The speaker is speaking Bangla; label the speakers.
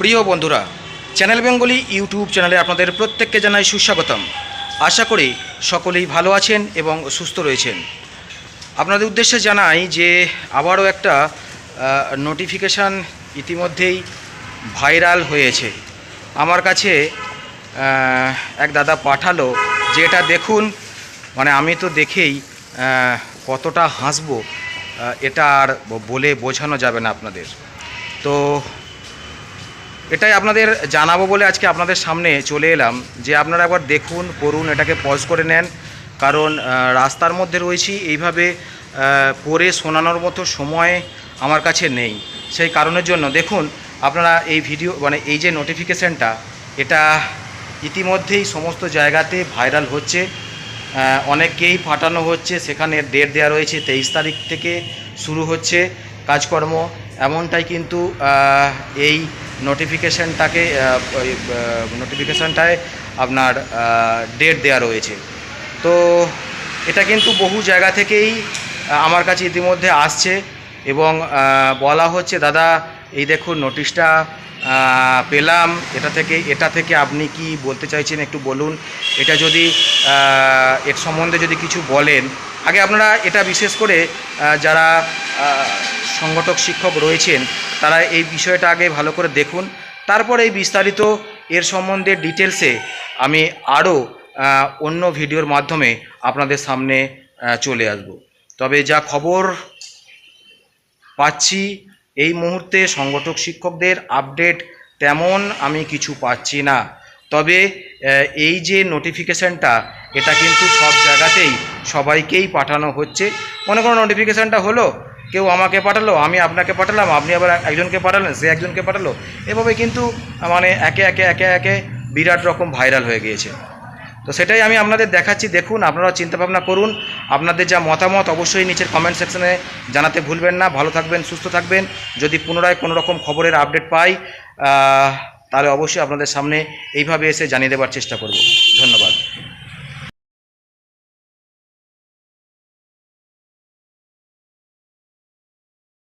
Speaker 1: প্রিয় বন্ধুরা চ্যানেল বেঙ্গলি ইউটিউব চ্যানেলে আপনাদের প্রত্যেককে জানাই সুস্বাগতম। আশা করি সকলেই ভালো আছেন এবং সুস্থ রয়েছেন। আপনাদের উদ্দেশ্যে জানাই যে আবারও একটা নোটিফিকেশান ইতিমধ্যেই ভাইরাল হয়েছে। আমার কাছে এক দাদা পাঠালো যে এটা দেখুন মানে আমি তো দেখেই কতটা হাসব এটা আর বলে বোঝানো যাবে না আপনাদের। তো এটাই আপনাদের জানাব বলে আজকে আপনাদের সামনে চলে এলাম। যে আপনারা একবার দেখুন করুন এটাকে পজ করে নেন। কারণ রাস্তার মধ্যে রয়েছি, এইভাবে পরে শোনানোর মতো সময় আমার কাছে নেই। সেই কারণের জন্য দেখুন, আপনারা এই ভিডিও মানে এই যে নোটিফিকেশানটা এটা ইতিমধ্যেই সমস্ত জায়গাতে ভাইরাল হচ্ছে। অনেককেই পাঠানো হচ্ছে। সেখানে ডেট দেওয়া রয়েছে, তেইশ তারিখ থেকে শুরু হচ্ছে কাজকর্ম। এমনটাই কিন্তু এই নোটিফিকেশানটাকে ওই নোটিফিকেশানটায় আপনার ডেট দেওয়া রয়েছে। তো এটা কিন্তু বহু জায়গা থেকেই আমার কাছে ইতিমধ্যে আসছে এবং বলা হচ্ছে, দাদা, এই দেখুন নোটিশটা পেলাম। এটা থেকে এটা থেকে আপনি কি বলতে চাইছেন একটু বলুন? এটা যদি এর সম্বন্ধে যদি কিছু বলেন আগে আপনারা এটা বিশেষ করে যারা সংগঠক, শিক্ষক রয়েছেন, তারা এই বিষয়টা আগে ভালো করে দেখুন। তারপরে এই বিস্তারিত এর সম্বন্ধে ডিটেলসে আমি আরও অন্য ভিডিওর মাধ্যমে আপনাদের সামনে চলে আসব। তবে যা খবর পাচ্ছি, এই মুহূর্তে সংগঠক, শিক্ষকদের আপডেট তেমন আমি কিছু পাচ্ছি না। তবে এই যে নোটিফিকেশানটা এটা কিন্তু সব জায়গাতেই সবাইকেই পাঠানো হচ্ছে। মনে করো নোটিফিকেশানটা হলো, কেউ আমাকে পাঠালো, আমি আপনাকে পাঠালাম, আপনি আবার একজনকে পাঠালেন, সে একজনকে পাঠালো, এভাবে কিন্তু মানে একে একে একে একে বিরাট রকম ভাইরাল হয়ে গিয়েছে। তো সেটাই আমি আপনাদের দেখাচ্ছি, দেখুন আপনারা চিন্তা ভাবনা করুন, আপনাদের যা মতামত অবশ্যই নিচের কমেন্ট সেকশনে জানাতে ভুলবেন না। ভালো থাকবেন, সুস্থ থাকবেন। যদি পুনরায় কোনো রকম খবরের আপডেট পাই তাহলে অবশ্যই আপনাদের সামনে এইভাবে এসে জানিয়ে দেওয়ার চেষ্টা করব। ধন্যবাদ।